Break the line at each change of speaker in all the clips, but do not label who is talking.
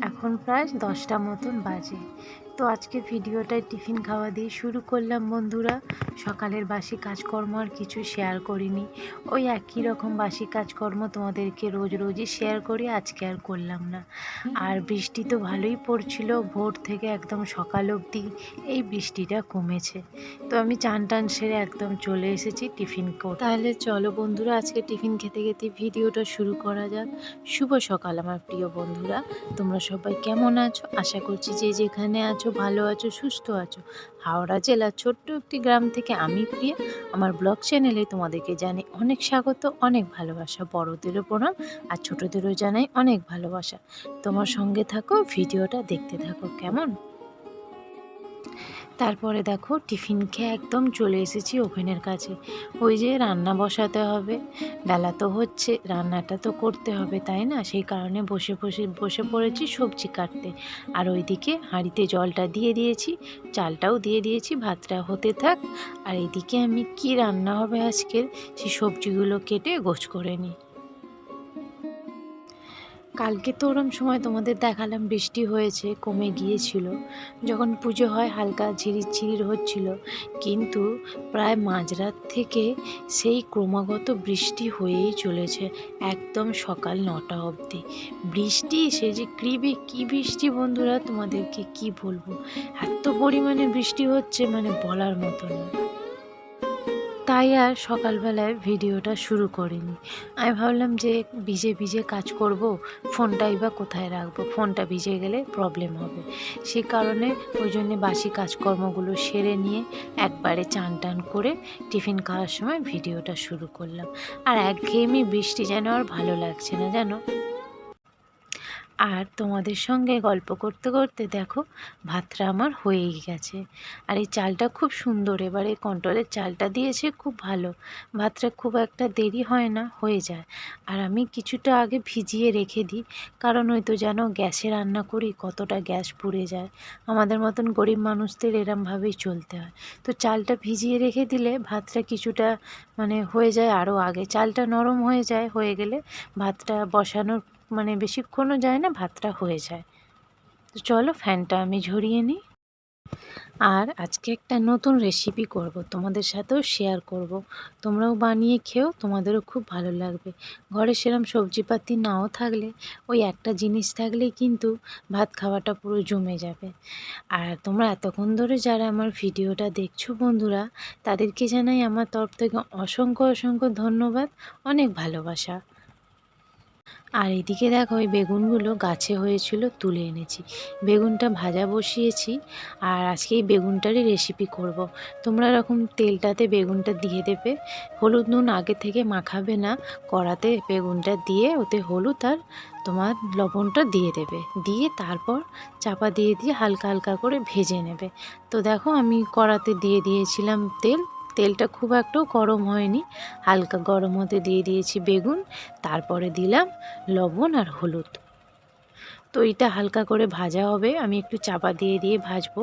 এখন প্রায় দশটা মতন বাজে। তো আজকে ভিডিওটায় টিফিন খাওয়া দিয়ে শুরু করলাম বন্ধুরা। সকালের বাসি কাজকর্ম আর কিছু শেয়ার করিনি। ওই একই রকম বাসি কাজকর্ম তোমাদেরকে রোজ রোজই শেয়ার করি, আজকে আর করলাম না। আর বৃষ্টি তো ভালোই পড়ছিল, ভোর থেকে একদম সকাল অবধি এই বৃষ্টিটা কমেছে। তো আমি চান টান সেরে একদম চলে এসেছি টিফিন করতে তাহলে চলো বন্ধুরা, আজকে টিফিন খেতে খেতে ভিডিওটা শুরু করা যাক। শুভ সকাল আমার প্রিয় বন্ধুরা, তোমরা সবাই কেমন আছো? আশা করছি যে যেখানে আছো ভালো আছো, সুস্থ আছো? হাওড়া জেলার ছোট্ট একটি গ্রাম থেকে আমি প্রিয়া। আমার ব্লগ চ্যানেলে তোমাদেরকে জানাই অনেক স্বাগত, অনেক ভালোবাসা। বড়দেরও প্রণাম আর ছোটদেরও জানাই অনেক ভালোবাসা। তোমার সঙ্গে থাকো, ভিডিওটা দেখতে থাকো, কেমন? তারপরে দেখো টিফিন খেয়ে একদম চলে এসেছি ওভেনের কাছে। ওই যে রান্না বসাতে হবে, বেলা তো হচ্ছে, রান্নাটা তো করতে হবে, তাই না? সেই কারণে বসে বসে বসে পড়েছি সবজি কাটতে। আর ওইদিকে হাঁড়িতে জলটা দিয়ে দিয়েছি, চালটাও দিয়ে দিয়েছি, ভাতটা হতে থাক। আর এইদিকে আমি কি রান্না হবে আজকের? সেই সবজিগুলো কেটে গোছ করে নিই। কালকে তো ওরম সময় তোমাদের দেখালাম, বৃষ্টি হয়েছে, কমে গিয়েছিল। যখন পুজো হয়, হালকা ঝিরির ঝিরির হচ্ছিল। কিন্তু প্রায় মাঝরাত থেকে সেই ক্রমাগত বৃষ্টি হয়েই চলেছে, একদম সকাল নটা অবধি। বৃষ্টি সে যে কৃবি, কী বৃষ্টি বন্ধুরা, তোমাদেরকে কি বলব? এত পরিমাণে বৃষ্টি হচ্ছে মানে বলার মতো না তাই আর সকালবেলায় ভিডিওটা শুরু করিনি। আমি ভাবলাম যে ভিজে ভিজে কাজ করব, ফোনটাই বা কোথায় রাখব? ফোনটা ভিজে গেলে প্রবলেম হবে। সেই কারণে ওই জন্যে বাসি কাজকর্মগুলো সেরে নিয়ে একবারে চান টান করে টিফিন খাওয়ার সময় ভিডিওটা শুরু করলাম। আর একঘেয়েমি বৃষ্টি যেন আর ভালো লাগছে না, জানো? আর তোমাদের সঙ্গে গল্প করতে করতে দেখো, ভাতটা আমার হয়েই গেছে। আর এই চালটা খুব সুন্দর, এবার এই কন্ট্রোলের চালটা দিয়েছে খুব ভালো। ভাতটা খুব একটা দেরি হয় না, হয়ে যায়। আর আমি কিছুটা আগে ভিজিয়ে রেখে দিই, কারণ ওই তো যেন গ্যাসে রান্না করি, কতটা গ্যাস পুড়ে যায়। আমাদের মতন গরিব মানুষদের এরমভাবেই চলতে হয়। তো চালটা ভিজিয়ে রেখে দিলে ভাতটা কিছুটা মানে হয়ে যায় আরও আগে। চালটা নরম হয়ে যায়, হয়ে গেলে ভাতটা বসানোর মানে বেশিক্ষণও যায় না, ভাতটা হয়ে যায়। তো চলো ফ্যানটা আমি ঝরিয়ে নিই। আর আজকে একটা নতুন রেসিপি করব, তোমাদের সাথেও শেয়ার করব। তোমরাও বানিয়ে খেও, তোমাদেরও খুব ভালো লাগবে। ঘরে সেরম সবজিপাতি নাও থাকলে, ওই একটা জিনিস থাকলেই কিন্তু ভাত খাওয়াটা পুরো জমে যাবে। আর তোমরা এতক্ষণ ধরে যারা আমার ভিডিওটা দেখছ বন্ধুরা, তাদেরকে জানাই আমার তরফ থেকে অসংখ্য অসংখ্য ধন্যবাদ, অনেক ভালোবাসা। আর এদিকে দেখো, ওই বেগুনগুলো গাছে হয়েছিল, তুলে এনেছি। বেগুনটা ভাজা বসিয়েছি আর আজকে এই বেগুনটারই রেসিপি করব। তোমরা এরকম তেলটাতে বেগুনটা দিয়ে দেবে। হলুদ নুন আগে থেকে মাখাবে না, কড়াতে বেগুনটা দিয়ে ওতে হলুদ আর তোমার লবণটা দিয়ে দেবে। দিয়ে তারপর চাপা দিয়ে দিয়ে হালকা হালকা করে ভেজে নেবে। তো দেখো, আমি কড়াতে দিয়ে দিয়েছিলাম তেল। তেলটা খুব একটাও গরম হয়নি। হালকা গরম হতে দিয়ে দিয়েছি বেগুন, তারপরে দিলাম লবণ আর হলুদ। তো এইটা হালকা করে ভাজা হবে, আমি একটু চাপা দিয়ে দিয়ে ভাজবো।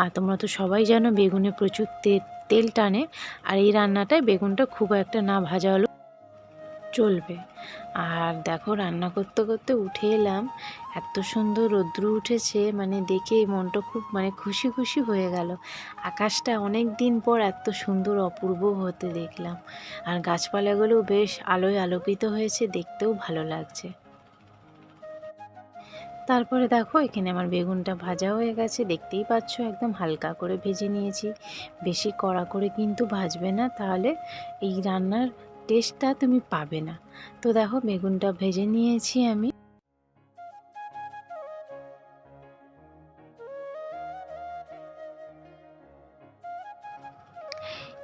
আর তোমরা তো সবাই জানো বেগুনে প্রচুর তেল টানে। আর এই রান্নাটায় বেগুনটা খুব একটা না ভাজা হলো চলবে। আর দেখো রান্না করতে করতে উঠে এলাম। এত সুন্দর রৌদ্র উঠেছে মানে দেখে মনটা খুব মানে খুশি খুশি হয়ে গেল। আকাশটা অনেক দিন পর এত সুন্দর অপূর্ব হতে দেখলাম। আর গাছপালাগুলো বেশ আলোয় আলোকিত হয়েছে, দেখতেও ভালো লাগছে। তারপরে দেখো এখানে আমার বেগুনটা ভাজা হয়ে গেছে, দেখতেই পাচ্ছ একদম হালকা করে ভেজে নিয়েছি। বেশি কড়া করে কিন্তু ভাজবে না, তাহলে এই রান্নার টেস্টটা তুমি পাবে না। তো দেখো, বেগুনটা ভেজে নিয়েছি আমি।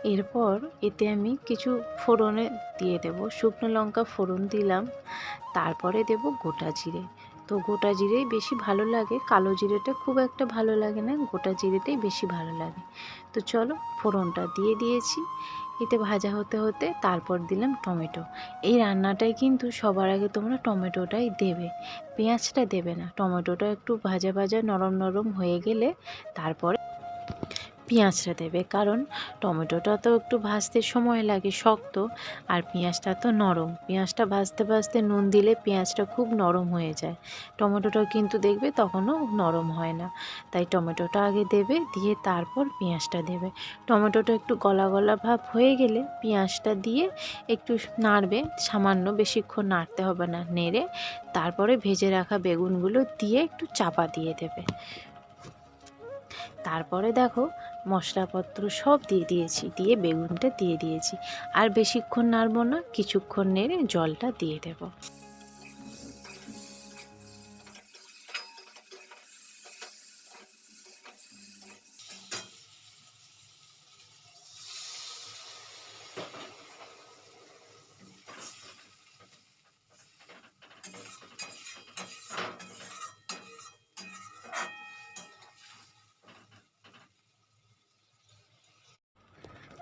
এরপর এতে আমি কিছু ফোড়নে দিয়ে দেব। শুকনো লঙ্কা ফোড়ন দিলাম। তারপরে দেব গোটা জিরে। তো গোটা জিরেই বেশি ভালো লাগে। কালো জিরেটা খুব একটা ভালো লাগে না। গোটা জিরেটাই বেশি ভালো লাগে। তো চলো, ফোড়নটা দিয়ে দিয়েছি। এতে ভাজা হতে হতে তারপর দিলাম টমেটো। এই রান্নাটাই কিন্তু সবার আগে তোমরা টমেটোটাই দেবে। পেঁয়াজটা দেবে না, টমেটোটা একটু ভাজা ভাজা নরম নরম হয়ে গেলে তারপরে পেঁয়াজটা দেবে, কারণ টমেটোটা তো একটু ভাজতে সময় লাগে, শক্ত, আর পেঁয়াজটা তো নরম। পেঁয়াজটা ভাজতে ভাজতে নুন দিলে পেঁয়াজটা খুব নরম হয়ে যায়। টমেটোটাও কিন্তু দেখবে তখনও নরম হয় না। তাই টমেটোটা আগে দেবে, দিয়ে তারপর পেঁয়াজটা দেবে। টমেটোটা একটু গলা গলা ভাব হয়ে গেলে পেঁয়াজটা দিয়ে একটু নাড়বে, সামান্য বেশিক্ষণ নাড়তে হবে না, নেড়ে তারপরে ভেজে রাখা বেগুনগুলো দিয়ে একটু চাপা দিয়ে দেবে। তারপরে দেখো মশলাপত্র সব দিয়ে দিয়েছি, দিয়ে বেগুনটা দিয়ে দিয়েছি। আর বেশিক্ষণ নাড়বো না, কিছুক্ষণ নেড়ে জলটা দিয়ে দেব।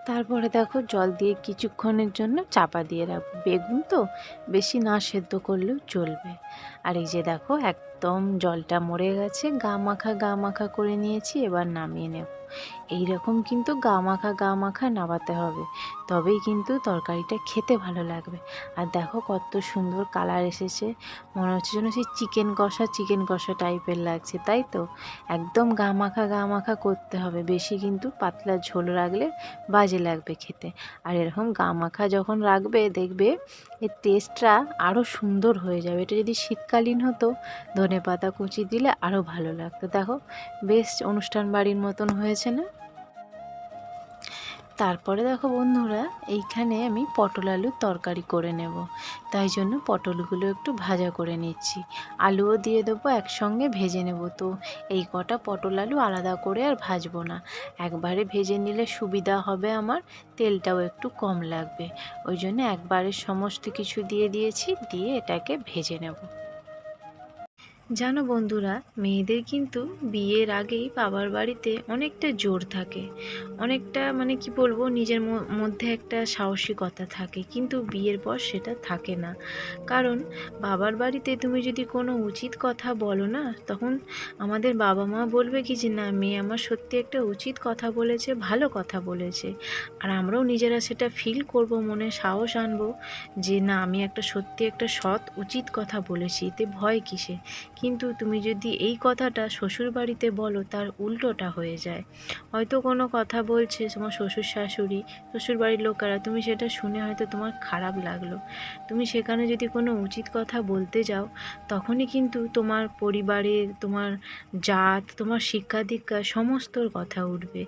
তারপরে দেখো জল দিয়ে কিছুক্ষণের জন্য চাপা দিয়ে রাখব। বেগুন তো বেশি না সেদ্ধ করলেও চলবে। আর এই যে দেখো একদম জলটা মরে গেছে, গা মাখা গা মাখা করে নিয়েছি, এবার নামিয়ে নেব। এই রকম কিন্তু গা মাখা গা মাখা নামাতে হবে। তবেই কিন্তু তরকারিটা খেতে ভালো লাগবে। আর দেখো কত সুন্দর কালার এসেছে। মনে হচ্ছে যেন সেই চিকেন কষা চিকেন কষা টাইপের লাগছে, তাই তো? একদম গা মাখা গা মাখা করতে হবে। বেশি কিন্তু পাতলা ঝোল রাখলে বাজে লাগবে খেতে। আর এরকম গা মাখা যখন রাখবে, দেখবে এর টেস্টটা আরও সুন্দর হয়ে যাবে। এটা যদি শীতকালীন হতো ধনে পাতা কুচি দিলে আরও ভালো লাগতো। দেখো, বেশ অনুষ্ঠান বাড়ির মতন হয়েছে। না? তারপরে দেখো বন্ধুরা, এইখানে আমি পটল আলুর তরকারি করে নেব। তাই জন্য পটলগুলো একটু ভাজা করে নিচ্ছি। আলুও দিয়ে দেবো, একসঙ্গে ভেজে নেব তো। এই কটা পটল আলু আলাদা করে আর ভাজবো না। একবারে ভেজে নিলে সুবিধা হবে আমার, তেলটাও একটু কম লাগবে। ওই জন্য একবারে সমস্ত কিছু দিয়ে দিয়েছি, দিয়ে এটাকে ভেজে নেব। জানো বন্ধুরা, মেয়েদের কিন্তু বিয়ের আগেই বাবার বাড়িতে অনেকটা জোর থাকে। অনেকটা মানে কি বলব, নিজের মধ্যে একটা সাহসিকতা থাকে, কিন্তু বিয়ের পর সেটা থাকে না। কারণ বাবার বাড়িতে তুমি যদি কোনো উচিত কথা বলো না, তখন আমাদের বাবা মা বলবে কি যে, না, মেয়ে আমার সত্যি একটা উচিত কথা বলেছে, ভালো কথা বলেছে। আর আমরাও নিজেরা সেটা ফিল করব, মনে সাহস আনব যে, না, আমি একটা সত্যি একটা সৎ, উচিত কথা বলেছি। এতে ভয় কিসে কিন্তু তুমি যদি এই কথাটা শ্বশুর বাড়িতে বলো, তার উল্টোটা হয়ে যায়। হয়তো কোনো কথা বলছে তোমার শ্বশুর শাশুড়ি শ্বশুর বাড়ির লোকেরা, তুমি সেটা শুনে হয়তো তোমার খারাপ লাগল। তুমি সেখানে যদি কোনো উচিত কথা বলতে যাও, তখনই কিন্তু তোমার পরিবারের, তোমার জাত, তোমার শিক্ষা দীক্ষা সমস্তর কথা উঠবে।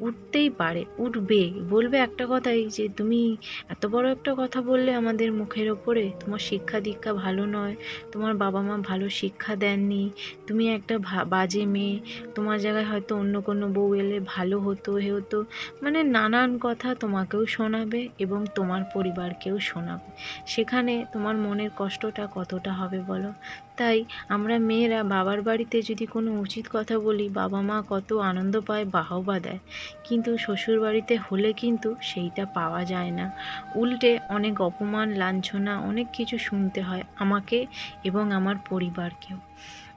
উঠতেই পারে, উঠবে। বলবে একটা কথাই যে, তুমি এত বড় একটা কথা বললে আমাদের মুখের ওপরে। তোমার শিক্ষা দীক্ষা ভালো নয়, তোমার বাবা মা ভালো শিক্ষা দেননি, তুমি একটা বাজে মেয়ে। তোমার জায়গায় হয়তো অন্য কোনো বউ এলে ভালো হতো হে হতো। মানে নানান কথা তোমাকেও শোনাবে এবং তোমার পরিবারকেও শোনাবে। সেখানে তোমার মনের কষ্টটা কতটা হবে বলো? তাই আমরা মেয়েরা বাবার বাড়িতে যদি কোনো উচিত কথা বলি, বাবা মা কত আনন্দ পায়, বাহবা দেয়। কিন্তু শ্বশুর বাড়িতে হলে কিন্তু সেইটা পাওয়া যায় না। উল্টে অনেক অপমান, লাঞ্ছনা, অনেক কিছু শুনতে হয় আমাকে এবং আমার পরিবারকেও।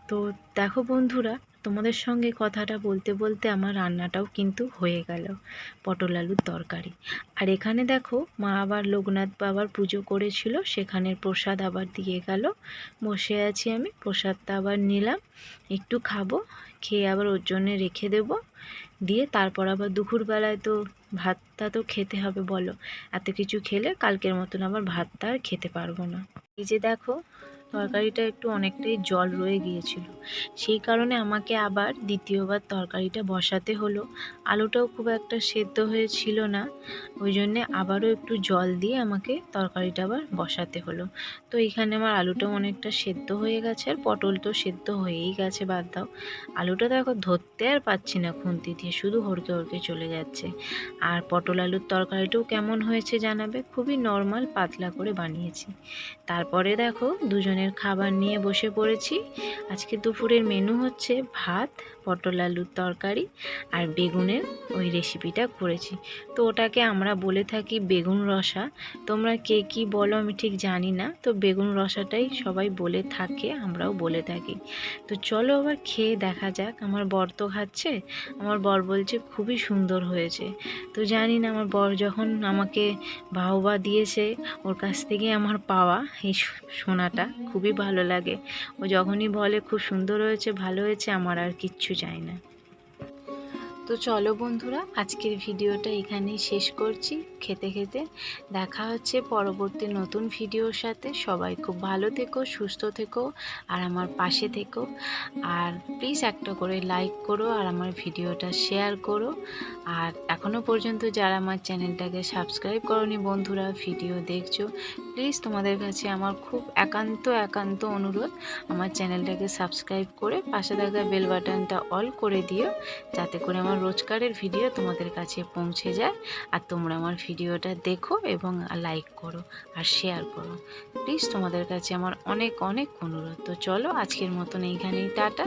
তো দেখো বন্ধুরা তোমাদের সঙ্গে কথাটা বলতে বলতে আমার রান্নাটাও কিন্তু হয়ে গেল, পটল আলুর তরকারি। আর এখানে দেখো, মা আবার লোকনাথ বাবার পুজো করেছিল সেখানের প্রসাদ আবার দিয়ে গেল। বসে আছি আমি, প্রসাদটা আবার নিলাম, একটু খাব, খেয়ে আবার ওর জন্যে রেখে দেব। দিয়ে তারপর আবার দুপুরবেলায় তো ভাতটা তো খেতে হবে, বলো। এত কিছু খেলে কালকের মতন আবার ভাতটা আর খেতে পারব না। এই যে দেখো তরকারিটা একটু অনেকটাই জল রয়ে গিয়েছিল। সেই কারণে আমাকে আবার দ্বিতীয়বার তরকারিটা বসাতে হলো। আলুটাও খুব একটা সেদ্ধ হয়েছিল না, ওই জন্যে আবারও একটু জল দিয়ে আমাকে তরকারিটা আবার বসাতে হলো। তো এখানে আমার আলুটাও অনেকটা সেদ্ধ হয়ে গেছে, আর পটল তো সেদ্ধ হয়েই গেছে, বাদ দাও। আলুটা দেখো ধরতে আর পাচ্ছি না খুন্তি দিয়ে, শুধু হড়কে হড়কে চলে যাচ্ছে। আর পটল আলুর তরকারিটাও কেমন হয়েছে জানাবে? খুবই নর্মাল, পাতলা করে বানিয়েছি। তারপরে দেখো, দুজনে দুজনের খাবার নিয়ে বসে পড়েছি। আজকে দুপুরের মেনু হচ্ছে ভাত, পটল আলুর তরকারি আর বেগুনের ওই রেসিপিটা করেছি। তো ওটাকে আমরা বলে থাকি বেগুন রসা। তোমরা কে কি বলো আমি ঠিক জানি না। তো বেগুন রসাটাই সবাই বলে থাকে, আমরাও বলে থাকি। তো চলো আবার খেয়ে দেখা যাক। আমার বর তো খাচ্ছে, আমার বর বলছে খুবই সুন্দর হয়েছে। তো জানি না, আমার বর যখন আমাকে বাহবা দিয়েছে, ওর কাছ থেকে আমার পাওয়া এই সোনাটা। খুবই ভালো লাগে। ও যখনই বলে, খুব সুন্দর হয়েছে, ভালো হয়েছে, আমার আর কিচ্ছু চাই না। তো চলো বন্ধুরা, আজকের ভিডিওটা এখানেই শেষ করছি। খেতে খেতে দেখা হচ্ছে পরবর্তী নতুন ভিডিওর সাথে। সবাই খুব ভালো থেকো, সুস্থ থেকো, আর আমার পাশে থেকো। আর প্লিজ একটা করে লাইক করো আর আমার ভিডিওটা শেয়ার করো। আর এখনও পর্যন্ত যারা আমার চ্যানেলটাকে সাবস্ক্রাইব করনি বন্ধুরা ভিডিও দেখছ প্লিজ তোমাদের কাছে আমার খুব একান্ত একান্ত অনুরোধ, আমার চ্যানেলটাকে সাবস্ক্রাইব করে পাশে থাকা বেল বাটনটা অল করে দিও। যাতে করে আমার রোজকারের ভিডিও তোমাদের কাছে পৌঁছে যায়। আর তোমরা আমার ভিডিওটা দেখো এবং লাইক করো আর শেয়ার করো। প্লিজ তোমাদের কাছে আমার অনেক অনেক অনুরোধ। তো চলো আজকের মতন এইখানেই, টাটা।